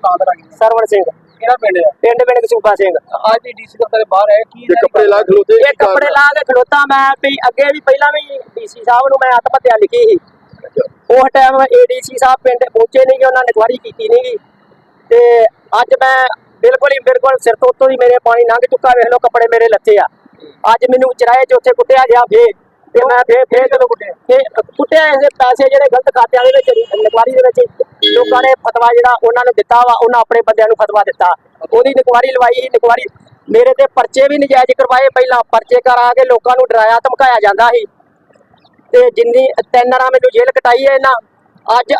ਦਾ ਸਰਵਣ ਸਿੰਘ। ਕਿਹੜਾ ਪਿੰਡ ਆ? ਪਿੰਡ ਪਿੰਡ ਕਸੂਬਾ ਸਿੰਘ। ਅੱਜ ਦੀ ਡੀਸੀ ਦਫ਼ਤਰ ਦੇ ਬਾਹਰ ਹੈ ਕੀ ਤੇ ਕੱਪੜੇ ਲਾ ਖਲੋਤੇ ਇਹ ਕੱਪੜੇ ਲਾ ਕੇ ਖੜੋਤਾ ਮੈਂ ਵੀ ਅੱਗੇ ਵੀ ਪਹਿਲਾਂ ਵੀ ਡੀਸੀ ਸਾਹਿਬ ਨੂੰ ਮੈਂ ਆਤਮ ਹੱਤਿਆ ਲਿਖੀ ਸੀ। ਉਸ ਟਾਈਮ ਏਡੀਸੀ ਸਾਹਿਬ ਪਿੰਡ ਪਹੁੰਚੇ ਨਹੀਂ ਗੇ ਉਹਨਾਂ ਨੇ ਇਨਕੁਆਰੀ ਕੀਤੀ ਨਹੀਂ ਗੀ। ਤੇ ਅੱਜ ਮੈਂ ਬਿਲਕੁਲ ਹੀ ਬਿਲਕੁਲ ਸਿਰ ਤੋਂ ਉੱਤੋਂ ਹੀ ਮੇਰੇ ਪਾਣੀ ਲੰਘ ਚੁੱਕਾ ਵੇਖ ਲਓ ਕੱਪੜੇ ਮੇਰੇ ਲੱਤੇ ਆ। ਅੱਜ ਮੈਨੂੰ ਚਰਾਏ ਚ ਉੱਥੇ ਕੁੱਟਿਆ ਗਿਆ ਫੇਰ ਤੇ ਮੈਂ ਫੇਰ ਫੇਰ ਕਦੋਂ ਕੁੱਟਿਆ। ਫੇਰ ਕੁੱਟਿਆ ਇਹ ਪੈਸੇ ਜਿਹੜੇ ਗਲਤ ਖਾਤਿਆਂ ਦੇ ਵਿੱਚ ਇਨਕੁਆਰੀ ਦੇ ਵਿੱਚ ਲੋਕਾਂ ਨੇ ਫਤਵਾ ਜਿਹੜਾ ਉਹਨਾਂ ਨੂੰ ਦਿੱਤਾ ਵਾ, ਉਹਨਾਂ ਆਪਣੇ ਬੰਦਿਆਂ ਨੂੰ ਫਤਵਾ ਦਿੱਤਾ। ਉਹਦੀ ਇਨਕੁਆਰੀ ਲਵਾਈ ਇਨਕੁਆਰੀ ਮੇਰੇ ਤੇ ਪਰਚੇ ਵੀ ਨਜਾਇਜ਼ ਕਰਵਾਏ ਪਹਿਲਾਂ। ਪਰਚੇ ਕਰਾ ਕੇ ਲੋਕਾਂ ਨੂੰ ਡਰਾਇਆ, ਧਮਕਾਇਆ ਜਾਂਦਾ ਸੀ। ਤੇ ਜਿੰਨੀ ਤਿੰਨ ਰਾਂ ਮੈਨੂੰ ਜੇਲ੍ਹ ਕਟਾਈ ਹੈ ਇਹਨਾਂ, ਅੱਜ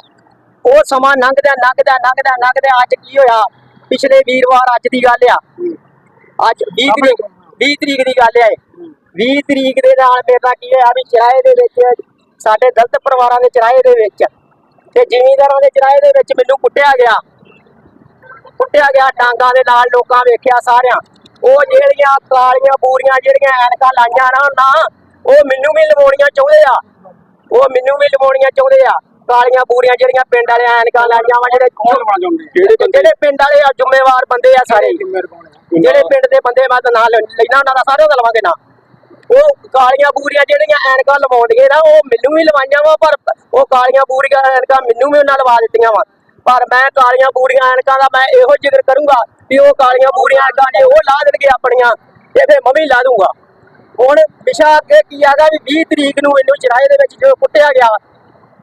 ਉਹ ਸਮਾਂ ਲੰਘਦਾ ਲੰਘਦਾ ਲੰਘਦਾ ਲੰਘਦਾ। ਅੱਜ ਕੀ ਹੋਇਆ? ਪਿਛਲੇ ਵੀਰਵਾਰ ਅੱਜ ਦੀ ਗੱਲ ਆ। ਅੱਜ 20 ਤਰੀਕ 20 ਤਰੀਕ ਦੀ ਗੱਲ ਆ 20 ਤਰੀਕ ਦੇ ਨਾਲ ਮੇਰੇ ਕੀ ਹੋਇਆ ਵੀ ਚਰਾਏ ਦੇ ਵਿੱਚ ਸਾਡੇ ਦਲਤ ਪਰਿਵਾਰਾਂ ਦੇ ਚਰਾਏ ਦੇ ਵਿੱਚ ਤੇ ਜ਼ਿਮੀਂਦਾਰਾਂ ਦੇ ਚਰਾਏ ਦੇ ਵਿੱਚ ਮੈਨੂੰ ਕੁੱਟਿਆ ਗਿਆ। ਕੁੱਟਿਆ ਗਿਆ ਡਾਂਗਾਂ ਦੇ ਨਾਲ ਲੋਕਾਂ ਵੇਖਿਆ ਸਾਰਿਆਂ। ਉਹ ਜਿਹੜੀਆਂ ਕਾਲੀਆਂ ਬੂਰੀਆਂ ਜਿਹੜੀਆਂ ਐਨਕਾਂ ਲਾਈਆਂ ਨਾ ਨਾ ਉਹ ਮੈਨੂੰ ਵੀ ਲਵਾਉਣੀਆਂ ਚਾਹੁੰਦੇ ਆ। ਉਹ ਮੈਨੂੰ ਵੀ ਲਵਾਉਣੀਆਂ ਚਾਹੁੰਦੇ ਆ। ਕਾਲੀਆਂ ਬੂਰੀਆਂ ਜਿਹੜੀਆਂ ਪਿੰਡ ਵਾਲੇ ਐਨਕਾਂ ਲਾਈਆਂ ਵਾ ਜਿਹੜੇ ਕੌਣ ਲਵਾ ਬੰਦੇ? ਜਿਹੜੇ ਪਿੰਡ ਵਾਲੇ ਆ ਜ਼ਿੰਮੇਵਾਰ ਬੰਦੇ ਆ ਸਾਰੇ। ਜਿਹੜੇ ਪਿੰਡ ਦੇ ਬੰਦੇ ਮੈਂ ਤਾਂ ਨਾਂ ਲੈਣਾ ਉਹਨਾਂ ਦਾ ਸਾਰੇ ਦਾ ਲਵਾਂਗੇ ਨਾ। ਉਹ ਕਾਲੀਆਂ ਬੂਰੀਆਂ ਜਿਹੜੀਆਂ ਐਨਕਾਂ ਲਵਾਉਂਦੇ ਨਾ, ਉਹ ਮੈਨੂੰ ਵੀ ਲਵਾਈਆਂ ਵਾ, ਪਰ ਉਹ ਕਾਲੀਆਂ ਬੂਰੀਆਂ ਐਨਕਾਂ ਮੈਨੂੰ ਵੀ ਉਹਨਾਂ ਲਵਾ ਦਿੱਤੀਆਂ ਵਾ। ਪਰ ਮੈਂ ਕਾਲੀਆਂ ਬੂਰੀਆਂ ਐਨਕਾਂ ਦਾ ਮੈਂ ਇਹੋ ਜ਼ਿਕਰ ਕਰੂੰਗਾ ਵੀ ਉਹ ਕਾਲੀਆਂ ਬੂਰੀਆਂ ਐਨਕਾਂ ਜੇ ਉਹ ਲਾ ਦੇਣਗੇ ਆਪਣੀਆਂ, ਤੇ ਫਿਰ ਮੈਂ ਵੀ ਲਾ ਦੂੰਗਾ। ਹੁਣ ਵਿਸ਼ਾ ਅੱਗੇ ਕੀ ਆਗਾ ਵੀ 20 ਤਰੀਕ ਨੂੰ ਇਹਨੂੰ ਚਰਾਏ ਦੇ ਵਿੱਚ ਜੋ ਕੁੱਟਿਆ ਗਿਆ,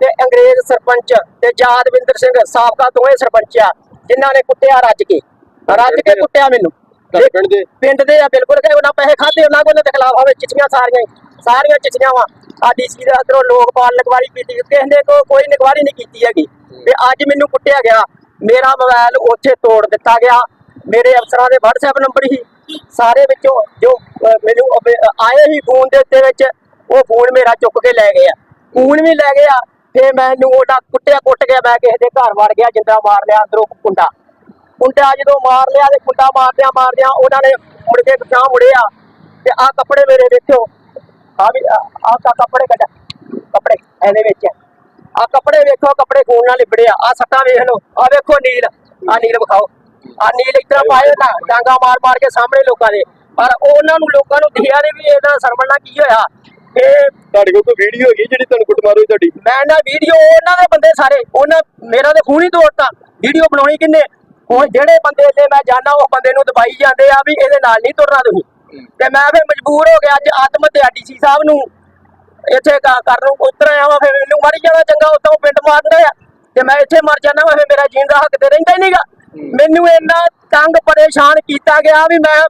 ਤੇ ਅੰਗਰੇਜ਼ ਸਰਪੰਚ ਤੇ ਯਾਦਵਿੰਦਰ ਸਿੰਘ, ਸਾਬਕਾ ਦੋਵੇਂ ਸਰਪੰਚ ਆ ਜਿਨ੍ਹਾਂ ਨੇ ਕੁੱਟਿਆ ਰੱਜ ਕੇ। ਰੱਜ ਕੇ ਕੁੱਟਿਆ ਮੈਨੂੰ। ਤੁਹਾਡੇ ਪਿੰਡ ਦੇ। ਪਿੰਡ ਦੇ ਆ ਬਿਲਕੁਲ ਕਿ ਉਹਨਾਂ ਪੈਸੇ ਖਾਦੇ ਉਹਨਾਂ ਕੋਲ ਤੇ ਖਿਲਾਫ ਹੋਵੇ ਚਿੱਠੀਆਂ ਸਾਰੀਆਂ ਹੀ। ਸਾਰੀਆਂ ਚਿੱਠੀਆਂ ਵਾ। ਆ ਡੀਸੀ ਦੇ ਅੰਦਰੋਂ ਲੋਕਪਾਲ ਨਿਗਵਾਰੀ ਕੀਤੀ ਕਿਸੇ ਨੇ ਕੋ ਕੋਈ ਨਿਗਵਾਰੀ ਨਹੀਂ ਕੀਤੀ ਹੈਗੀ। ਤੇ ਅੱਜ ਮੈਨੂੰ ਕੁੱਟਿਆ ਗਿਆ। ਮੇਰਾ ਮੋਬਾਈਲ ਉੱਥੇ ਤੋੜ ਦਿੱਤਾ ਗਿਆ। ਮੇਰੇ ਅਫਸਰਾਂ ਦੇ WhatsApp ਨੰਬਰ ਹੀ ਸਾਰੇ ਵਿੱਚੋਂ ਜੋ ਅਹ, ਮੈਨੂੰ ਅਬ- ਆਏ ਹੀ ਫੋਨ ਦੇ ਉੱਤੇ ਵਿੱਚ ਉਹ ਫੋਨ ਮੇਰਾ ਚੁੱਕ ਕੇ ਲੈ ਗਏ ਆ। ਫੋਨ ਵੀ ਲੈ ਗਏ ਆ ਫੇ ਮੈਨੂੰ ਉਹਦਾ ਕੁੱਟਿਆ ਕੁੱਟ ਗਿਆ ਮੈਂ ਕਿਸੇ ਦੇ ਘਰ ਵੜ ਗਿਆ ਜਿੰਦਾ ਮਾਰ ਲਿਆ ਅੰਦਰੋਂ ਕੁੰਡਾ। ਕੁੰਡਾ ਜਦੋਂ ਮਾਰ ਲਿਆ ਤੇ ਕੁੰਡਾ ਮਾਰਦਿਆਂ ਮਾਰਦਿਆਂ ਉਹਨਾਂ ਨੇ ਮੁੜ ਕੇ ਪਿਛਾਂ ਮੁੜਿਆ ਤੇ ਆਹ ਕੱਪੜੇ ਮੇਰੇ ਦੇਖਿਓ। ਆ ਵੀ ਆਹ ਕੱਪੜੇ ਕੱਢ। ਕੱਪੜੇ ਇਹਦੇ ਵਿੱਚ। ਆਹ ਕੱਪੜੇ ਵੇਖੋ ਕੱਪੜੇ ਖੂਨ ਨਾਲ ਲਿਬੜੇ ਆ। ਸੱਟਾਂ ਵੇਖ ਲਓ। ਆਹ ਵੇਖੋ ਨੀਲ। ਆਹ ਨੀਲ ਵਿਖਾਓ। ਆਹ ਨੀਲ ਇਤਰਾ ਪਾਏ ਨਾ ਡਾਂਗਾ ਮਾਰ ਮਾਰ ਕੇ ਸਾਹਮਣੇ ਲੋਕਾਂ ਦੇ। ਪਰ ਉਹਨਾਂ ਨੂੰ ਲੋਕਾਂ ਨੂੰ ਦਿਖਿਆ ਨਹੀਂ ਵੀ ਇਹਦਾ ਸਰਵਣ ਨਾਲ ਕੀ ਹੋਇਆ। ਇਹ ਤੁਹਾਡੇ ਕੋਲ ਕੋਈ ਵੀਡੀਓ ਹੈਗੀ ਜਿਹੜੀ ਤੁਹਾਨੂੰ ਕੁੱਟਮਾਰ ਹੋਈ ਤੁਹਾਡੀ? ਮੈਂ ਨਾ ਵੀਡੀਓ ਉਹਨਾਂ ਦੇ ਬੰਦੇ ਸਾਰੇ। ਉਹਨਾਂ ਮੇਰਾ ਤੇ ਖੂਨ ਹੀ ਤੋੜਤਾ। ਵੀਡੀਓ ਬਣਾਉਣੀ ਕਿੰਨੇ? ਹੁਣ ਜਿਹੜੇ ਬੰਦੇ ਤੇ ਮੈਂ ਜਾਣਾ ਉਹ ਬੰਦੇ ਨੂੰ ਦਬਾਈ ਜਾਂਦੇ ਆ ਵੀ ਇਹਦੇ ਨਾਲ ਨਹੀਂ ਤੁਰਨਾ ਤੁਸੀਂ। ਤੇ ਮੈਂ ਫਿਰ ਮਜਬੂਰ ਹੋ ਗਿਆ ਅੱਜ ਆਤਮ ਹੱਤਿਆ ਡੀਸੀ ਸਾਹਿਬ ਨੂੰ। ਇੱਥੇ ਕ- ਕਰਨ ਨੂੰ ਉਤਰ ਆਇਆ ਵਾ ਫਿਰ ਮੈਨੂੰ ਮਰ ਜਾਣਾ ਚੰਗਾ ਉਤੋਂ ਪਿੰਡ ਮਾਰਦਾ ਆ। ਤੇ ਮੈਂ ਇੱਥੇ ਮਰ ਜਾਣਾ ਵਾ ਫਿਰ ਮੇਰਾ ਜੀਣ ਦਾ ਹੱਕ ਤੇ ਰਹਿੰਦਾ ਹੀ ਨਹੀਂਗਾ। ਮੈਨੂੰ ਇੰਨਾ ਤੰਗ ਪਰੇਸ਼ਾਨ ਕੀਤਾ ਗਿਆ ਵੀ ਮੈਂ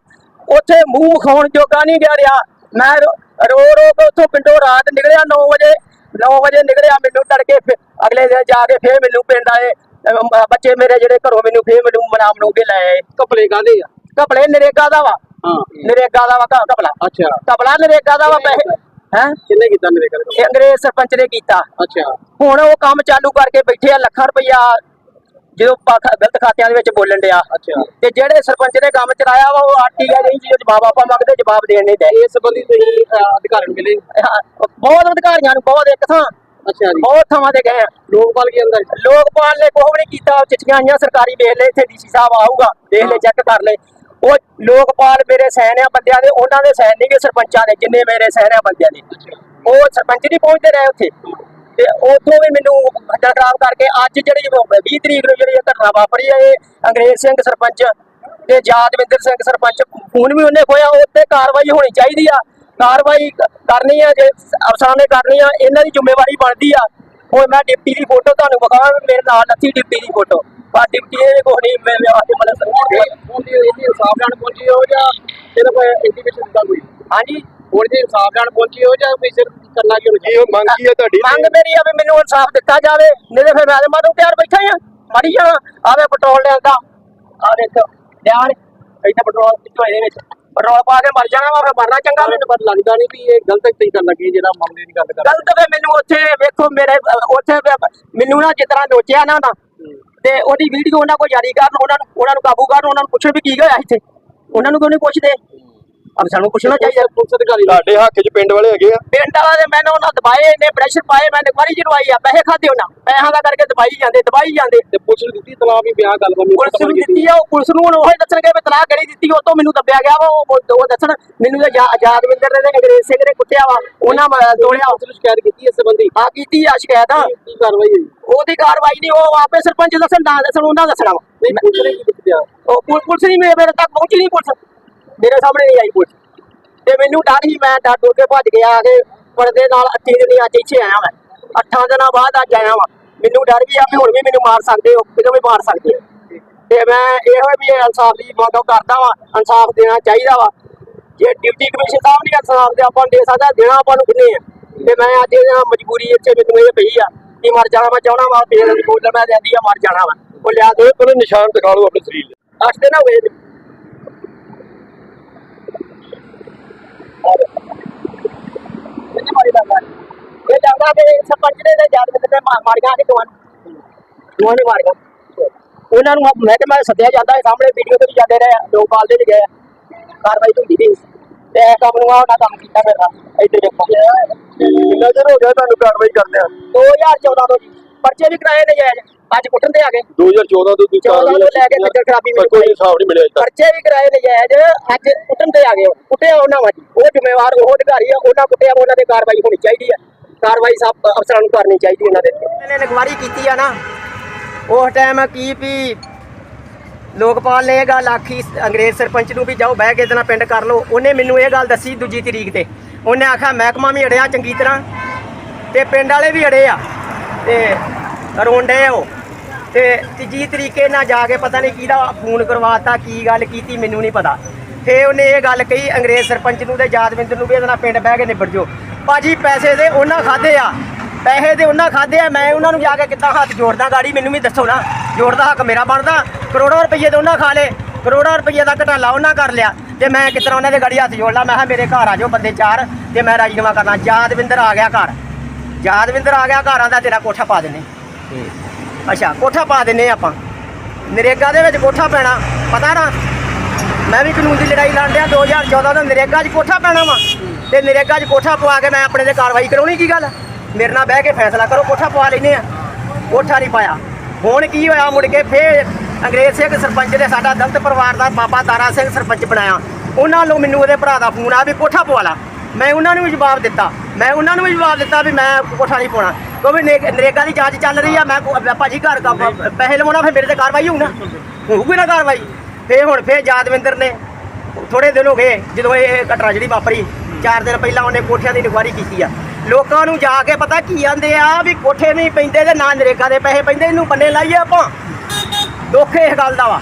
ਉੱਥੇ ਮੂੰਹ ਵਿਖਾਉਣ ਜੋਗਾ ਨਹੀਂ ਗਿਆ ਰਿਹਾ। ਮੈਂ ਰੋ ਰੋ ਕੇ ਉੱਥੋਂ ਪਿੰਡੋਂ ਰਾਤ ਨਿਕਲਿਆ 9 ਵਜੇ 9 ਵਜੇ ਨਿਕਲਿਆ ਮੈਨੂੰ ਤੜਕੇ ਅਗਲੇ ਦਿਨ ਜਾ ਕੇ ਫੇਰ ਮੈਨੂੰ ਪਿੰਡ ਆਏ। ਬੱਚੇ ਮੇਰੇ ਜਿਹੜੇ ਘਰੋਂ ਮੈਨੂੰ ਫੇਰ ਮੈਨੂੰ ਮਨਾ ਮਨੂ ਕੇ ਲੈ ਆਏ। ਕਪੜੇ ਕਾਦੇ ਆ? ਕਪੜੇ ਨਰੇਗਾ ਦਾ ਵਾ। ਹਾਂ। ਨਰੇਗਾ ਦਾ ਵਾ ਕਪੜਾ ਅੱਛਾ। ਕਪੜਾ ਨਰੇਗਾ ਦਾ ਵਾ ਪੈਸੇ। ਹੈ? ਕਿੰਨੇ ਕੀਤਾ ਮੇਰੇ ਘਰ ਇਹ ਅੰਗਰੇਜ਼ ਸਰਪੰਚ ਨੇ ਕੀਤਾ। ਅੱਛਾ। ਹੁਣ ਉਹ ਕੰਮ ਚਾਲੂ ਕਰਕੇ ਬੈਠੇ ਆ ਲੱਖਾਂ ਰੁਪਈਆ ਜਦੋਂ ਪਾ- ਗਲਤ ਖਾਤਿਆਂ ਦੇ ਵਿੱਚ ਬੋਲਣ ਡਿਆ। ਅੱਛਾ। ਤੇ ਜਿਹੜੇ ਸਰਪੰਚ ਨੇ ਕੰਮ ਚਲਾਇਆ ਵਾ ਉਹ ਆਟੀ ਗਿਆ ਨਹੀਂ ਜੀ ਜਵਾਬ ਆਪਾਂ ਮੰਗਦੇ ਜਵਾਬ ਦੇਣ ਨਹੀਂ ਦੇ। ਇਸ ਸੰਬੰਧੀ ਤੁਸੀਂ ਅਧਿਕਾਰੀ ਨੂੰ ਮਿਲੇ? ਬਹੁਤ ਅਧਿਕਾਰੀਆਂ ਨੂੰ ਬਹੁਤ ਇੱਕ ਥਾਂ। ਅੱਛਾ ਜੀ। ਬਹੁਤ ਥਾਵਾਂ ਤੇ ਗਏ ਆ। ਲੋਕਪਾਲ ਕੀ ਅੰਦਰ? ਲੋਕਪਾਲ ਨੇ ਵੀ ਨਹੀਂ ਕੀਤਾ। ਚਿੱਠੀਆਂ ਆਈਆਂ ਸਰਕਾਰੀ ਵੇਖ ਲੈ ਇੱਥੇ ਡੀਸੀ ਸਾਹਿਬ ਆਊਗਾ ਵੇਖ ਲੈ ਚੈੱਕ ਕਰ ਲੈ। ਉਹ ਲੋਕਪਾਲ ਮੇਰੇ ਸੈਨ ਆ ਬੰਦਿਆਂ ਦੇ ਉਹਨਾਂ ਦੇ ਸੈਨ ਨਹੀਂ ਗੇ ਸਰਪੰਚਾਂ ਦੇ ਜਿੰਨੇ ਮੇਰੇ ਸੈਨ ਆ ਬੰਦਿਆਂ ਦੇ। ਉਹ ਸਰਪੰਚ ਨਹੀਂ ਪਹੁੰਚਦੇ ਰਹੇ ਉੱਥੇ। ਤੇ ਉੱਥੋਂ ਵੀ ਮੈਨੂੰ ਖੱਜਲ ਖਰਾਬ ਕਰਕੇ ਅੱਜ ਜਿਹੜੀ 20 ਤਰੀਕ ਨੂੰ ਜਿਹੜੀ ਘਟਨਾ ਵਾਪਰੀ ਹੈ ਇਹ ਅੰਗਰੇਜ਼ ਸਿੰਘ ਸਰਪੰਚ ਤੇ ਯਾਦਵਿੰਦਰ ਸਿੰਘ ਸਰਪੰਚ ਫੋਨ ਵੀ ਉਹਨੇ ਖੋਇਆ ਉਹ ਤੇ ਕਾਰਵਾਈ ਹੋਣੀ ਚਾਹੀਦੀ ਆ। ਕਾਰਵਾਈ ਕਰਨੀ ਆ ਜੇ ਅਫਸਰਾਂ ਨੇ ਕਰਨੀ ਆ ਇਹਨਾਂ ਦੀ ਜ਼ਿੰਮੇਵਾਰੀ ਬਣਦੀ ਆ। ਹੁਣ ਮੈਂ ਡਿਪਟੀ ਦੀ ਫੋਟੋ ਤੁਹਾਨੂੰ ਵਿਖਾਵਾਂ ਮੇਰੇ ਨਾਲ ਨੱਥੀ ਡਿਪਟੀ ਦੀ ਫੋਟੋ। ਪਰ ਡਿਪਟੀ ਇਹ ਕੋਈ ਨਹੀਂ ਮੈਂ ਅੱਜ ਮਤਲਬ ਉਹਦੀ ਇਹਦੀ ਇਨਸਾਫ ਲੈਣ ਪਹੁੰਚੀ ਹੋ ਜਾਂ ਸਿਰਫ ਇੰਡੀਵਿਜੂਅਲ ਦਿੱਤਾ ਕੋਈ? ਹਾਂਜੀ। ਹੁਣ ਜੇ ਇਨਸਾਫ ਲੈਣ ਪਹੁੰਚੀ ਹੋ ਜਾਂ ਕੋਈ ਸਿਰਫ ਕਰਨਾ ਕਿਉਂ ਕੀ ਉਹ ਮੰਗ ਕੀ ਹੈ ਤੁਹਾਡੀ? ਮੰਗ ਮੇਰੀ ਆ ਵੀ ਮੈਨੂੰ ਇਨਸਾਫ ਦਿੱਤਾ ਜਾਵੇ ਨਹੀਂ ਤੇ ਫਿਰ ਮੈਂ ਤੇ ਮਾਰੂ ਤਿਆਰ ਬੈਠਾ ਆ। ਮਰੀ ਜਾਣਾ। ਆਵੇ ਪੈਟਰੋਲ ਲਿਆਂਦਾ ਆ ਦੇਖ ਧਿਆਨ ਇੱਥੇ ਪੈਟਰੋਲ ਕਿੱਥੋਂ ਇਹਦੇ ਵਿੱਚ? ਪੈਟਰੋਲ ਪਾ ਕੇ ਮਰ ਜਾਣਾ ਵਾ, ਫਿਰ ਮਰਨਾ ਚੰਗਾ, ਮੈਨੂੰ ਪਰ ਲੱਗਦਾ ਨਹੀਂ ਵੀ ਇਹ ਗਲਤ ਤਰੀਕੇ ਕਰਨ ਲੱਗੀ, ਜਿਹੜਾ ਮਾਮਲੇ ਦੀ ਗੱਲ ਕਰ ਗਲਤ ਵੇ ਮੈਨੂੰ ਉੱਥੇ ਵੇਖੋ ਮੇਰੇ, ਉੱਥੇ ਮੈਨੂੰ ਨਾ ਜਿਸ ਤਰ੍ਹਾਂ ਨੋਚਿਆ ਨਾ ਨਾ ਤੇ ਉਹਦੀ ਵੀਡੀਓ ਉਹਨਾਂ ਕੋਲ ਜਾਰੀ ਕਰਨ ਉਹਨਾਂ ਨੂੰ ਉਹਨਾਂ ਨੂੰ ਕਾਬੂ ਕਰਨ ਉਹਨਾਂ ਨੂੰ ਪੁੱਛੋ ਵੀ ਕੀ ਹੋਇਆ ਇੱਥੇ। ਉਹਨਾਂ ਨੂੰ ਕਿਉਂ ਨਹੀਂ ਪੁੱਛਦੇ? ਅਬ ਸਾਨੂੰ ਪੁੱਛਣਾ ਚਾਹੀਦਾ ਪੁਲਿਸ ਅਧਿਕਾਰੀ ਤੁਹਾਡੇ ਹੱਕ 'ਚ ਪਿੰਡ ਵਾਲੇ ਹੈਗੇ ਆ? ਪਿੰਡ ਵਾਲਾ ਦੇ ਮੈਨੂੰ ਉਹਨਾਂ ਦਬਾਏ ਨੇ ਪ੍ਰੈਸ਼ਰ ਪਾਏ ਮੈਂ ਇਨਕੁਆਰੀ ਜਰਵਾਈ ਆ ਪੈਸੇ ਖਾਦੇ ਉਹਨਾਂ। ਪੈਸਿਆਂ ਦਾ ਕਰਕੇ ਦਬਾਈ ਜਾਂਦੇ ਦਬਾਈ ਜਾਂਦੇ। ਤੇ ਪੁਲਿਸ ਨੂੰ ਦਿੱਤੀ ਤਲਾਬ ਵੀ ਬਿਆਨ ਗੱਲ ਬੰਨੀ ਪੁਲਿਸ ਨੂੰ ਦਿੱਤੀ ਆ ਉਹ ਪੁਲਿਸ ਨੂੰ ਉਹ ਦੱਸਣਗੇ ਵੀ ਤਲਾਕ ਕਰੀ ਦਿੱਤੀ ਉਹ ਤੋਂ ਮੈਨੂੰ ਦੱਬਿਆ ਗਿਆ ਵਾ ਉਹ ਉਹ ਦੱਸਣ। ਮੈਨੂੰ ਤਾਂ ਆਜ਼ਾਦਵਿੰਦਰ ਨੇ ਅੰਗਰੇਜ਼ ਸਿੰਘ ਨੇ ਕੁੱਟਿਆ ਵਾ ਉਹਨਾਂ ਮ- ਦੋੜਿਆ ਪੁਲਿਸ ਨੂੰ ਸ਼ਿਕਾਇਤ ਕੀਤੀ ਇਸ ਸੰਬੰਧੀ? ਆ ਕੀਤੀ ਆ ਸ਼ਿਕਾਇਤ। ਕੀ ਕਾਰਵਾਈ ਹੋਈ? ਉਹਦੀ ਕਾਰਵਾਈ ਨਹੀਂ ਉਹ ਆਪੇ ਸਰਪੰਚ ਦੱਸਣ ਨਾ ਦੱਸਣ ਉਹਨਾਂ ਦੱਸਣਾ ਵਾ। ਨਹੀਂ ਪੁਲਿਸ ਨੇ ਕੀ ਉਹ ਪੁਲ- ਪੁਲਿਸ ਨਹੀਂ ਮੇਰੇ ਤੱਕ ਪਹੁੰਚੀ ਨਹੀਂ ਪੁਲਿਸ। ਮੇਰੇ ਸਾਹਮਣੇ ਨਹੀਂ ਆਈ ਪੁਲਿਸ। ਤੇ ਮੈਨੂੰ ਡਰ ਹੀ ਮੈਂ ਡਰ ਡਰ ਕੇ ਭੱਜ ਗਿਆ ਆ ਕੇ ਪਰਦੇ ਨਾਲ ਅੱਠੀ ਦਿਨ ਅੱਜ ਇੱਥੇ ਆਇਆ ਮੈਂ। ਅੱਠਾਂ ਦਿਨਾਂ ਬਾਅਦ ਅੱਜ ਆਇਆ ਵਾਂ। ਮੈਨੂੰ ਡਰ ਵੀ ਆ ਵੀ ਹੁਣ ਵੀ ਮੈਨੂੰ ਮਾਰ ਸਕਦੇ ਹੋ ਕਿਦੋਂ ਵੀ ਮਾਰ ਸਕਦੇ ਹੋ। ਤੇ ਮੈਂ ਇਹੋ ਵੀ ਇਨਸਾਫ ਦੀ ਮੰਗ ਕਰਦਾ ਵਾਂ ਇਨਸਾਫ ਦੇਣਾ ਚਾਹੀਦਾ ਵਾ। ਜੇ ਡਿਊਟੀ ਕਮਿਸ਼ਨ ਸਾਹਿਬ ਨਹੀਂ ਇਨਸਾਫ ਦੇ ਆਪਾਂ ਦੇ ਸਕਦਾ ਦੇਣਾ ਆਪਾਂ ਨੂੰ ਕਿੰਨੇ ਆ? ਤੇ ਮੈਂ ਅੱਜ ਇਹ ਮਜਬੂਰੀ ਇੱਥੇ ਮੈਨੂੰ ਇਹ ਪਈ ਆ ਕਿ ਮਰ ਜਾਣਾ ਮੈਂ ਚਾਹਣਾ ਵਾ ਫੇਰ ਬੋਲ ਮੈਂ ਰਹਿੰਦੀ ਆ ਮਰ ਜਾਣਾ ਵਾ। ਉਹ ਲਿਆ ਦੇ। ਕੋਈ ਨਿਸ਼ਾਨ ਦਿਖਾ ਲਓ ਆਪਣੇ ਸਰੀਰ ਦੇ। ਅੱਠ ਦਿਨ ਹੋ ਗਏ ਨੇ। ਕਿੰਨੇ ਮਾਰੀ ਲੱਗਦਾ ਇਹ ਲੱਗਦਾ ਕਿ ਸਰਪੰਚ ਨੇ ਮਾਰ ਦੋਵਾਂ ਦੋਵਾਂ ਨੇ ਉਹਨਾਂ ਨੂੰ ਸੱਦਿਆ ਜਾਂਦਾ ਹੈ ਸਾਹਮਣੇ ਵੀਡੀਓ ਤੇ ਵੀ ਜਾਂਦੇ ਰਹੇ ਲੋਕ ਕਾਲਦੇ ਵੀ ਗਏ ਆ। ਕਾਰਵਾਈ ਹੁੰਦੀ ਨਹੀਂ ਤੇ ਇਹ ਕੰਮ ਨੂੰ ਆ ਉਹਨਾਂ ਕੰਮ ਕੀਤਾ ਮੇਰਾ ਇੱਥੇ ਦੇਖੋ। ਕਿੰਨਾ ਚਿਰ ਹੋ ਗਿਆ ਤੁਹਾਨੂੰ ਕਾਰਵਾਈ ਕਰਦੇ ਆ 2014 ਤੋਂ ਜੀ ਪਰਚੇ ਵੀ ਕਰਾਏ ਨੇ ਜਾਇਜ਼ ਅੱਜ ਕੁੱਟਣ ਤੇ ਆ ਗਏ। 2014 ਤੋਂ ਤੁਸੀਂ 14 ਤੋਂ ਲੈ ਕੇ ਖੱਜਲ ਖਰਾਬੀ ਪਰ ਕੋਈ ਹਿਸਾਬ ਨਹੀਂ ਮਿਲਿਆ ਅਜੇ ਤੱਕ। ਪਰਚੇ ਵੀ ਕਰਾਏ ਨਜਾਇਜ਼ ਅੱਜ ਕੁੱਟਣ ਤੇ ਆ ਗਏ। ਕੁੱਟਿਆ ਉਹਨਾਂ ਵਾ ਉਹ ਜ਼ਿੰਮੇਵਾਰ ਉਹ ਅਧਿਕਾਰੀ ਆ ਉਹਨਾਂ ਕੁੱਟਿਆ ਉਹਨਾਂ ਤੇ ਕਾਰਵਾਈ ਹੋਣੀ ਚਾਹੀਦੀ ਆ। ਕਾਰਵਾਈ ਸਭ ਅਫਸਰਾਂ ਨੂੰ ਕਰਨੀ ਚਾਹੀਦੀ ਉਹਨਾਂ ਦੇ ਇਹਨੇ ਇਨਕੁਆਰੀ ਕੀਤੀ ਆ ਨਾ ਉਸ ਟਾਈਮ ਕੀ ਵੀ ਲੋਕਪਾਲ ਨੇ ਇਹ ਗੱਲ ਆਖੀ ਅੰਗਰੇਜ਼ ਸਰਪੰਚ ਨੂੰ ਵੀ ਜਾਓ ਬਹਿ ਕੇ ਇਹਦੇ ਨਾਲ ਪਿੰਡ ਕਰ ਲਓ। ਉਹਨੇ ਮੈਨੂੰ ਇਹ ਗੱਲ ਦੱਸੀ ਦੂਜੀ ਤਰੀਕ ਤੇ। ਉਹਨੇ ਆਖਿਆ ਮਹਿਕਮਾ ਵੀ ਅੜਿਆ ਚੰਗੀ ਤਰ੍ਹਾਂ ਤੇ ਪਿੰਡ ਵਾਲੇ ਵੀ ਅੜੇ ਆ। ਤੇ ਰੋਂਡੇ ਉਹ। ਤੇ ਤੀਜੀ ਤਰੀਕੇ ਨਾਲ ਜਾ ਕੇ ਪਤਾ ਨਹੀਂ ਕਿਹਦਾ ਫੋਨ ਕਰਵਾਤਾ, ਕੀ ਗੱਲ ਕੀਤੀ, ਮੈਨੂੰ ਨਹੀਂ ਪਤਾ। ਫੇ ਉਹਨੇ ਇਹ ਗੱਲ ਕਹੀ, ਅੰਗਰੇਜ਼ ਸਰਪੰਚ ਨੂੰ ਤੇ ਯਾਦਵਿੰਦਰ ਨੂੰ ਵੀ ਇਹਦੇ ਨਾਲ ਪਿੰਡ ਬਹਿ ਕੇ ਨਿਬੜ ਜੋ ਭਾਜੀ, ਪੈਸੇ ਦੇ ਉਹਨਾਂ ਖਾਦੇ ਆ। ਪੈਸੇ ਦੇ ਉਹਨਾਂ ਖਾਦੇ ਆ, ਮੈਂ ਉਹਨਾਂ ਨੂੰ ਜਾ ਕੇ ਕਿੱਦਾਂ ਹੱਥ ਜੋੜਦਾ, ਗਾੜੀ ਮੈਨੂੰ ਵੀ ਦੱਸੋ ਨਾ। ਜੋੜਦਾ ਹੱਕ ਮੇਰਾ ਬਣਦਾ। ਕਰੋੜਾਂ ਰੁਪਏ ਦੇ ਉਹਨਾਂ ਖਾ ਲੇ ਕਰੋੜਾਂ ਰੁਪਏ ਦਾ ਘਟਾਲਾ ਉਹਨਾਂ ਕਰ ਲਿਆ। ਤੇ ਮੈਂ ਕਿਸ ਉਹਨਾਂ ਦੇ ਗਾੜੀ ਹੱਥ ਜੋੜ ਲਾ ਮੈਂ ਕਿਹਾ, ਮੇਰੇ ਘਰ ਆ ਜਾਓ ਬੰਦੇ ਚਾਰ, ਤੇ ਮੈਂ ਰਾਜੀਨਾਮਾ ਕਰਨਾ। ਯਾਦਵਿੰਦਰ ਆ ਗਿਆ ਘਰ। ਯਾਦਵਿੰਦਰ ਆ ਗਿਆ ਘਰਾਂ ਦਾ ਤੇਰਾ ਕੋਠਾ ਪਾ ਦਿੰਨੇ ਅੱਛਾ, ਕੋਠਾ ਪਾ ਦਿੰਨੇ ਆਪਾਂ। ਨਰੇਗਾ ਦੇ ਵਿੱਚ ਕੋਠਾ ਪੈਣਾ। ਪਤਾ ਨਾ, ਮੈਂ ਵੀ ਕਾਨੂੰਨ ਦੀ ਲੜਾਈ ਲੜ ਰਿਹਾ 2014 ਦਾ ਨਰੇਗਾ 'ਚ ਕੋਠਾ ਪੈਣਾ ਵਾ। ਤੇ ਨਰੇਗਾ 'ਚ ਕੋਠਾ ਪਵਾ ਕੇ ਮੈਂ ਆਪਣੇ ਤੇ ਕਾਰਵਾਈ ਕਰਾਉਣੀ ਕੀ ਗੱਲ? ਮੇਰੇ ਨਾਲ ਬਹਿ ਕੇ ਫੈਸਲਾ ਕਰੋ, ਕੋਠਾ ਪਵਾ ਲੈਨੇ ਆ। ਕੋਠਾ ਨਹੀਂ ਪਾਇਆ। ਹੁਣ ਕੀ ਹੋਇਆ ਮੁੜ ਕੇ ਫੇਰ ਅੰਗਰੇਜ਼ ਸਿੰਘ ਸਰਪੰਚ ਨੇ ਸਾਡਾ ਦਲਤ ਪਰਿਵਾਰ ਦਾ ਬਾਬਾ ਤਾਰਾ ਸਿੰਘ ਸਰਪੰਚ ਬਣਾਇਆ। ਉਹਨਾਂ ਨੂੰ ਮੈਨੂੰ ਉਹਦੇ ਭਰਾ ਦਾ ਫੋਨ ਆ ਵੀ ਕੋਠਾ ਪਵਾ ਲਾ। ਮੈਂ ਉਹਨਾਂ ਨੂੰ ਵੀ ਜਵਾਬ ਦਿੱਤਾ। ਮੈਂ ਉਹਨਾਂ ਨੂੰ ਵੀ ਜਵਾਬ ਦਿੱਤਾ ਵੀ ਮੈਂ ਕੋਠਾ ਨਹੀਂ ਪਾਉਣਾ। ਕਿਉਂਕਿ ਨੇ- ਨਰੇਗਾ ਦੀ ਜਾਂਚ ਚੱਲ ਰਹੀ ਆ ਮੈਂ ਕੋ- ਭਾਜੀ ਘਰ ਕਾ ਪੈਸੇ ਲਵਾਉਣਾ ਫਿਰ ਮੇਰੇ ਤੇ ਕਾਰਵਾਈ ਹੋਊ ਨਾ। ਹੋਊਗੀ ਨਾ ਕਾਰਵਾਈ? ਫੇਰ ਹੁਣ ਫੇਰ ਯਾਦਵਿੰਦਰ ਨੇ ਥੋੜੇ ਦਿਨ ਹੋ ਗਏ ਜਦੋਂ ਇਹ ਘਟਨਾ ਜਿਹੜੀ ਵਾਪਰੀ ਚਾਰ ਦਿਨ ਪਹਿਲਾਂ ਉਹਨੇ ਕੋਠਿਆਂ ਦੀ ਇਨਕੁਆਰੀ ਕੀਤੀ ਆ। ਲੋਕਾਂ ਨੂੰ ਜਾ ਕੇ ਪਤਾ ਕੀ ਆਂਦੇ ਆ ਵੀ ਕੋਠੇ ਨਹੀਂ ਪੈਂਦੇ ਤੇ ਨਾ ਨਰੇਗਾ ਦੇ ਪੈਸੇ ਪੈਂਦੇ ਇਹਨੂੰ ਬੰਨੇ ਲਾਈਏ ਆਪਾਂ। ਦੁੱਖ ਇਸ ਗੱਲ ਦਾ ਵਾ।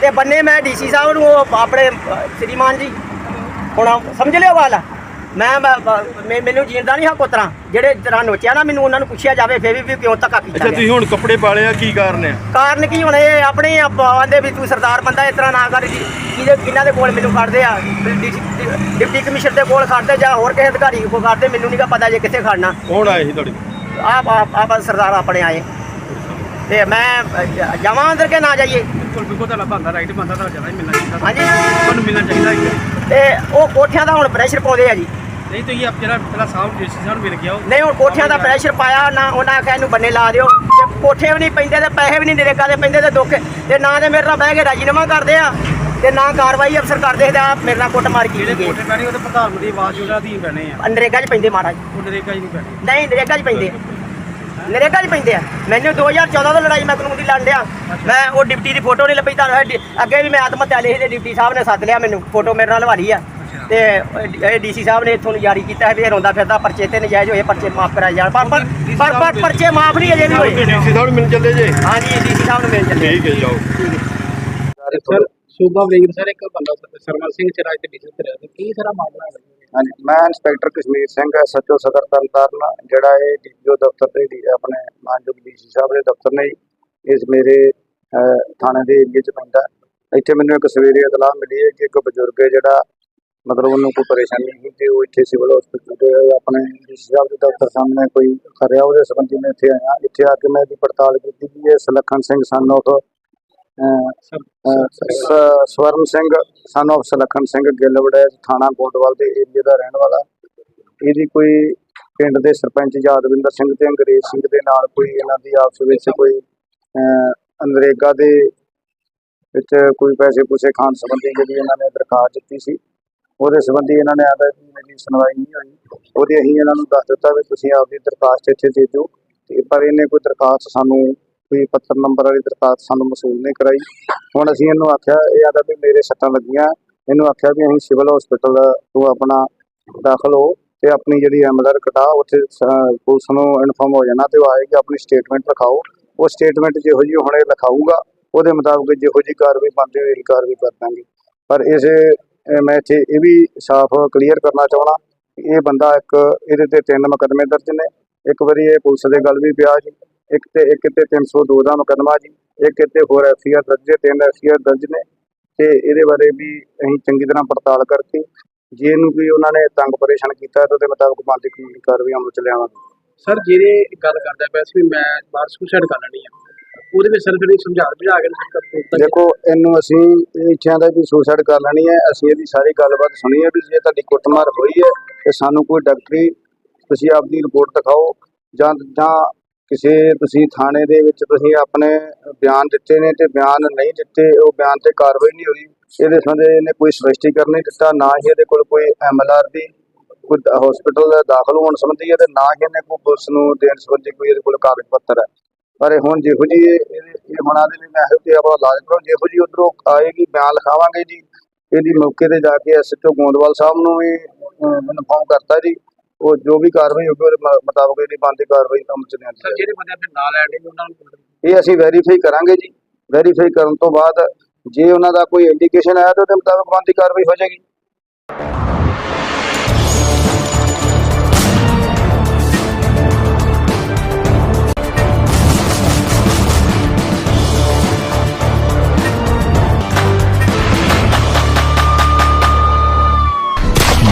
ਤੇ ਬੰਨੇ ਮੈਂ ਡੀਸੀ ਸਾਹਿਬ ਨੂੰ ਉਹ ਆਪਣੇ ਅਹ, ਸ਼੍ਰੀਮਾਨ ਜੀ। ਹੁਣ ਸਮਝ ਲਿਓ ਗੱਲ? ਮੈਂ ਮੈਨੂੰ ਜੀਂਦਾ ਨਹੀਂ ਹਾਂ ਕੋਤਰਾ। ਜਿਹੜੇ ਤਰ੍ਹਾਂ ਨੋਚਿਆ ਨਾ ਮੈਨੂੰ ਉਹਨਾਂ ਨੂੰ ਪੁੱਛਿਆ ਜਾਵੇ ਫੇਰ ਵੀ ਵੀ ਕਿਉਂ ਧੱਕਾ ਕੀਤਾ ਅੱਛਾ ਗਿਆ। ਤੁਸੀਂ ਹੁਣ ਕੱਪੜੇ ਪਾਲੇ ਆ ਕੀ ਕਾਰਨ ਆ? ਕਾਰਨ ਕੀ ਹੁਣ ਇਹ ਆਪਣੇ ਆਂਦੇ ਵੀ ਤੂੰ ਸਰਦਾਰ ਬੰਦਾ ਇਸ ਤਰ੍ਹਾਂ ਨਾ ਕਰ ਜੀ। ਕਿਹਦੇ ਕਿਹਨਾਂ ਦੇ ਕੋਲ ਮੈਨੂੰ ਖੜਦੇ ਆ ਡਿ- ਡਿ- ਡਿਪਟੀ ਕਮਿਸ਼ਨਰ ਦੇ ਕੋਲ ਖੜਦੇ ਜਾਂ ਹੋਰ ਕਿਸੇ ਅਧਿਕਾਰੀ ਕੋਲ ਖੜਦੇ ਮੈਨੂੰ ਨਹੀਂ ਪਤਾ ਜੇ ਕਿੱਥੇ ਖੜਨਾ। ਕੌਣ ਆਏ ਸੀ ਤੁਹਾਡੇ ਆਪ ਆਪ ਆਪ ਸਰਦਾਰ ਆਪਣੇ ਆਏ। ਤੇ ਮੈਂ ਅ, ਜਾਵਾਂ ਅੰਦਰ ਕੇ ਨਾ ਜਾਈਏ? ਬਿਲਕੁਲ ਬਿਲਕੁਲ ਤੁਹਾਡਾ ਬੰਦਾ ਰਾਈਟ ਬੰਦਾ ਤਾਂ ਜ਼ਿਆਦਾ ਹੀ ਮਿਲਣਾ ਚਾਹੀਦਾ। ਹਾਂਜੀ। ਤੁਹਾਨੂੰ ਮਿਲਣਾ ਚਾਹੀਦਾ ਇੱਕ ਤੇ ਉਹ ਕੋਠਿਆਂ ਦਾ ਹੁਣ ਪ੍ਰੈਸ਼ਰ ਪਾਉਂਦੇ ਆ ਜੀ। ਨਹੀਂ ਤੁਸੀਂ ਆਪ ਜਿਹੜਾ ਪਹਿਲਾਂ ਸਾਹਿਬ ਡੀਸੀ ਸਾਹਿਬ ਨੂੰ ਮਿਲ ਗਿਆ ਨਹੀਂ ਹੁਣ ਕੋਠਿਆਂ ਦਾ ਪ੍ਰੈਸ਼ਰ ਪਾਇਆ ਨਾ ਉਹਨਾਂ ਆਖਿਆ ਇਹਨੂੰ ਬੰਨੇ ਲਾ ਦਿਓ। ਤੇ ਕੋਠੇ ਵੀ ਨਹੀਂ ਪੈਂਦੇ ਤੇ ਪੈਸੇ ਵੀ ਨਹੀਂ ਨਰੇਗਾ ਦੇ ਪੈਂਦੇ ਤੇ ਦੁੱਖ। ਤੇ ਨਾ ਤੇ ਮੇਰੇ ਨਾਲ ਬਹਿ ਕੇ ਰਾਜੀਨਾਮਾ ਕਰਦੇ ਆ ਤੇ ਨਾ ਕਾਰਵਾਈ ਅਫਸਰ ਕਰਦੇ ਤੇ ਆ ਮੇਰੇ ਨਾਲ ਕੁੱਟ ਮਾਰ ਕੀਤੀ ਗਈ। ਕੋਠੇ ਪੈਣੇ ਉਹ ਤਾਂ ਪ੍ਰਧਾਨ ਮੰਤਰੀ ਆਵਾਜ਼ ਉਹਦਾ ਅਧੀਨ ਪੈਣੇ ਆ। ਨਰੇਗਾ 'ਚ ਪੈਂਦੇ ਮਹਾਰਾਜ। ਉਹ ਨਰੇਗਾ ਹੀ ਨਹੀਂ ਪੈਣੇ। ਨਹੀਂ ਨਰੇਗਾ 'ਚ ਪੈਂਦੇ ਆ। ਨਰੇਗਾ 'ਚ ਪੈਂਦੇ ਆ। ਮੈਨੂੰ 2014 ਤੋਂ ਲੜਾਈ ਮੈਂ ਕਾਨੂੰਨ ਦੀ ਲੜ ਲਿਆ ਮੈਂ ਉਹ ਡਿਪਟੀ ਦੀ ਫੋਟੋ ਨਹੀਂ ਲੱਭੀ ਤੁਹਾਨੂੰ ਅੱਗੇ ਵੀ ਮੈਂ ਆਤਮ ਹੱਤਿਆ ਲਈ ਸੀ ਤੇ ਡਿਪਟੀ ਸਾਹਿਬ ਨੇ ਸੱਦ ਲਿਆ ਮੈਨੂੰ। ਫੋਟੋ ਮੇਰੇ ਨਾਲ ਲਵਾ ਲਈ ਆ। ਤੇ ਇਹ ਡੀਸੀ ਸਾਹਿਬ ਨੇ ਇੱਥੋਂ ਜਾਰੀ ਕੀਤਾ ਹੈ ਵੀ ਇਹ ਰੋਂਦਾ ਫਿਰਦਾ ਪਰਚੇ ਤੇ ਨਜਾਇਜ਼ ਹੋਏ ਪਰਚੇ ਮਾਫ ਕਰਾਏ ਜਾਣ। ਪਰ ਪਰ- ਪਰ ਪਰ ਪਰਚੇ ਮਾਫ ਨਹੀਂ ਅਜੇ ਵੀ ਹੋਏ। ਡੀਸੀ ਸਾਹਿਬ ਨੂੰ ਮਿਲ ਚੱਲੇ ਜੇ। ਹਾਂਜੀ ਡੀਸੀ ਸਾਹਿਬ ਨੂੰ ਮਿਲ ਚੱਲੇ। ਠੀਕ ਹੈ ਜਾਓ। ਸਰ ਸੂਬਾ ਵੀਰ ਸਰ ਇੱਕ ਬੰਦਾ ਸਰਵਰ ਸਿੰਘ ਚਰਾਜ ਤੇ ਡੀਸੀ ਤੇ ਰਿਹਾ ਕੀ ਸਾਰਾ ਮਾਮਲਾ ਹੈ? ਹਾਂਜੀ ਮੈਂ ਇੰਸਪੈਕਟਰ ਕਸ਼ਮੀਰ ਸਿੰਘ ਐਸਐਚਓ ਸਦਰ ਤਰਨਤਾਰਨ ਜਿਹੜਾ ਇਹ ਡੀਪੀਓ ਦਫ਼ਤਰ ਡੀ- ਆਪਣੇ ਮਾਨਯੋਗ ਡੀਸੀ ਸਾਹਿਬ ਦੇ ਦਫ਼ਤਰ ਨੇ। ਇਸ ਮੇਰੇ ਥਾਣੇ ਦੇ ਏਰੀਏ 'ਚ ਪੈਂਦਾ। ਇੱਥੇ ਮੈਨੂੰ ਇੱਕ ਸਵੇਰੇ ਇਤਲਾਹ ਮਿਲੀ ਹੈ ਕਿ ਇੱਕ ਬਜ਼ੁਰਗ ਹੈ ਜਿਹੜਾ ਮਤਲਬ ਉਹਨੂੰ ਕੋਈ ਪਰੇਸ਼ਾਨੀ ਸੀ ਤੇ ਉਹ ਇੱਥੇ ਸਿਵਲ ਹਸਪੀਟਲ ਦੇ ਆਪਣੇ ਡੀਸੀ ਸਾਹਿਬ ਦੇ ਦਫ਼ਤਰ ਸਾਹਮਣੇ ਕੋਈ ਖਰਿਆ ਉਹਦੇ ਸੰਬੰਧੀ ਮੈਂ ਇੱਥੇ ਆਇਆ ਇੱਥੇ ਆ ਕੇ ਮੈਂ ਇਹਦੀ ਪੜਤਾਲ ਕੀਤੀ ਕਿ ਇਹ ਸੁਲੱਖਣ ਸਿੰਘ ਸਨ of Swaran Singh son of ਸਲੱਖਣ Singh Gill Waraich ਥਾਣਾ ਗੋਂਦਵਾਲ ਦੇ ਏਰੀਆ ਦਾ ਰਹਿਣ ਵਾਲਾ। ਇਹਦੀ ਕੋਈ ਪਿੰਡ ਦੇ ਸਰਪੰਚ ਯਾਦਵਿੰਦਰ ਸਿੰਘ ਤੇ ਅੰਗਰੇਜ਼ ਸਿੰਘ ਦੇ ਨਾਲ ਕੋਈ ਇਹਨਾਂ ਦੀ ਆਪਸ ਵਿੱਚ ਕੋਈ ਅਹ, ਦੇ ਵਿੱਚ ਕੋਈ ਪੈਸੇ ਪੂਸੇ ਖਾਣ ਸੰਬੰਧੀ ਜਿਹੜੀ ਇਹਨਾਂ ਨੇ ਦਰਖਾਸਤ ਦਿੱਤੀ ਸੀ। ਉਹਦੇ ਸੰਬੰਧੀ ਇਹਨਾਂ ਨੇ ਆਦਾ ਵੀ ਮੇਰੀ ਸੁਣਵਾਈ ਨਹੀਂ ਹੋਈ, ਉਹਦੇ ਅਸੀਂ ਇਹਨਾਂ ਨੂੰ ਦੱਸ ਦਿੱਤਾ ਵੀ ਤੁਸੀਂ ਆਪਦੀ ਦਰਖਾਸਤ ਇੱਥੇ ਦੇ ਦਿਓ ਤੇ ਪਰ ਇਹਨੇ ਕੋਈ ਦਰਖਾਸਤ ਸਾਨੂੰ, ਕੋਈ ਪੱਤਰ ਨੰਬਰ ਵਾਲੀ ਦਰਖਾਸਤ ਸਾਨੂੰ ਮਸੂਲ ਨਹੀਂ ਕਰਾਈ। ਹੁਣ ਅਸੀਂ ਇਹਨੂੰ ਆਖਿਆ, ਇਹ ਆਦਾ ਵੀ ਮੇਰੇ ਸੱਟਾਂ ਲੱਗੀਆਂ। ਇਹਨੂੰ ਆਖਿਆ ਵੀ ਅਸੀਂ ਸਿਵਲ ਹਸਪੀਟਲ ਤੋਂ ਆਪਣਾ ਦਾਖਲ ਹੋ ਤੇ ਆਪਣੀ ਜਿਹੜੀ ਐਮਐਲਆਰ ਕਟਾ, ਉੱਥੇ ਪੁਲਿਸ ਨੂੰ ਇਨਫੋਰਮ ਹੋ ਜਾਣਾ ਤੇ ਉਹ ਆਏਗਾ, ਆਪਣੀ ਸਟੇਟਮੈਂਟ ਲਿਖਾਓ। ਉਹ ਸਟੇਟਮੈਂਟ ਜਿਹੋ ਜਿਹੀ ਹੁਣੇ ਲਿਖਾਊਗਾ, ਉਹਦੇ ਮੁਤਾਬਕ ਜਿਹੋ ਜਿਹੀ ਕਾਰਵਾਈ ਬਣਦੀ ਹੋਈ ਕਾਰਵਾਈ ਕਰ ਦਾਂਗੇ। ਪਰ ਇਸ ਮੈਂ ਇੱਥੇ ਇਹ ਵੀ ਸਾਫ਼ ਕਲੀਅਰ ਕਰਨਾ ਚਾਹਣਾ ਇਹ ਬੰਦਾ ਇੱਕ ਇਹਦੇ ਤੇ ਤਿੰਨ ਮੁਕੱਦਮੇ ਦਰਜ ਨੇ। ਇੱਕ ਵਾਰੀ ਇਹ ਪੁਲਿਸ ਦੇ ਗੱਲ ਵੀ ਪਿਆ ਜੀ। ਇੱਕ ਤੇ ਇੱਕ ਤੇ 302 ਦਾ ਮੁਕੱਦਮਾ ਜੀ। ਇੱਕ ਤੇ ਹੋਰ ਐਫਆਈਆਰ ਦਰਜ ਹੈ, ਤਿੰਨ ਐਫਆਈਆਰ ਦਰਜ ਨੇ। ਤੇ ਇਹਦੇ ਬਾਰੇ ਵੀ ਅਸੀਂ ਚੰਗੀ ਤਰ੍ਹਾਂ ਪੜਤਾਲ ਕਰਕੇ ਜੇ ਇਹਨੂੰ ਵੀ ਉਹਨਾਂ ਨੇ ਤੰਗ ਪਰੇਸ਼ਾਨ ਕੀਤਾ ਹੈ ਤਾਂ ਉਹਦੇ ਮੁਤਾਬਕ ਬਣਦੀ ਕਾਨੂੰਨੀ ਕਾਰਵਾਈ ਅਮਲ ਚ ਲਿਆਵਾਂਗੇ। ਸਰ, ਜਿਹੜੇ ਗੱਲ ਕਰਦਾ ਪਿਆ ਸੀ ਮੈਂ ਬਾਹਰ ਸੁਸਾਈਡ ਕਰ ਲੈਣੀ ਆ। ਉਹਦੇ ਵਿੱਚ ਸਰ ਫਿਰ ਸਮਝਾ ਬੁਝਾ ਕੇ ਸਰ ਕਰ ਦੇਖੋ, ਇਹਨੂੰ ਅਸੀਂ ਇਹ ਦਾ ਵੀ ਸੁਸਾਈਡ ਕਰ ਲੈਣੀ ਹੈ। ਅਸੀਂ ਇਹਦੀ ਸਾਰੀ ਗੱਲਬਾਤ ਸੁਣੀ ਹੈ ਵੀ ਜੇ ਤੁਹਾਡੀ ਕੁੱਟਮਾਰ ਹੋਈ ਹੈ ਤੇ ਸਾਨੂੰ ਕੋਈ ਡਾਕਟਰੀ ਤੁਸੀਂ ਆਪਦੀ ਰਿਪੋਰਟ ਦਿਖਾਓ ਜਾਂ ਜਾਂ ਕਿਸੇ ਤੁਸੀਂ ਥਾਣੇ ਦੇ ਵਿੱਚ ਤੁਸੀਂ ਆਪਣੇ ਬਿਆਨ ਦਿੱਤੇ ਨੇ ਤੇ ਬਿਆਨ ਨਹੀਂ ਦਿੱਤੇ, ਉਹ ਬਿਆਨ ਤੇ ਕਾਰਵਾਈ ਨਹੀਂ ਹੋਈ। ਇਹਦੇ ਸੰਬੰਧੇ ਇਹਨੇ ਕੋਈ ਸਪਸ਼ਟੀਕਰਨ ਨਹੀਂ ਦਿੱਤਾ, ਨਾ ਹੀ ਇਹਦੇ ਕੋਲ ਕੋਈ ਐਮਐਲਆਰ ਦੀ, ਕੋਈ ਹਸਪੀਟਲ ਦਾਖਲ ਹੋਣ ਸੰਬੰਧੀ ਹੈ ਤੇ ਨਾ ਹੀ ਇਹਨੇ ਕੋਈ ਪੁਲਿਸ ਨੂੰ ਦੇਣ ਸੰਬੰਧੀ ਕੋਈ ਇਹਦੇ ਕੋਲ ਕਾਗਜ਼ ਪੱਤਰ ਹੈ। ਪਰ ਹੁਣ ਜਿਹੋ ਜੀ ਇਹ ਹੋਣਾ ਦੇ ਲਈ ਮੈਂ ਇਹੋ ਤੇ ਆਪਣਾ ਇਲਾਜ ਕਰੋ ਜਿਹੋ ਜੀ ਉਧਰੋਂ ਆਏਗੀ ਬਿਆਨ ਲਿਖਾਵਾਂਗੇ ਜੀ। ਇਹਦੀ ਮੌਕੇ ਤੇ ਜਾ ਕੇ ਐਸਐਚਓ ਗੋਂਦਵਾਲ ਸਾਹਿਬ ਨੂੰ ਵੀ ਇਨਫੋਰਮ ਕਰਤਾ ਜੀ। ਉਹ ਜੋ ਵੀ ਕਾਰਵਾਈ ਹੋਊਗੀ ਉਹਦੇ ਮ- ਮੁਤਾਬਕ ਇਹਦੀ ਬਣਦੀ ਕਾਰਵਾਈ ਅਮਲ ਚ ਸਰ ਲਿਆਂਦੀ ਜਿਹੜੇ ਬੰਦੇ ਫਿਰ ਨਾਲ ਐਡ ਨੇ ਉਹਨਾਂ ਨੂੰ ਇਹ ਅਸੀਂ ਵੈਰੀਫਾਈ ਕਰਾਂਗੇ ਜੀ। ਵੈਰੀਫਾਈ ਕਰਨ ਤੋਂ ਬਾਅਦ ਜੇ ਉਹਨਾਂ ਦਾ ਕੋਈ ਇੰਡੀਕੇਸ਼ਨ ਆਇਆ ਤਾਂ ਉਹਦੇ ਮੁਤਾਬਕ ਬਣਦੀ ਕਾਰਵਾਈ ਹੋ ਜਾਏਗੀ।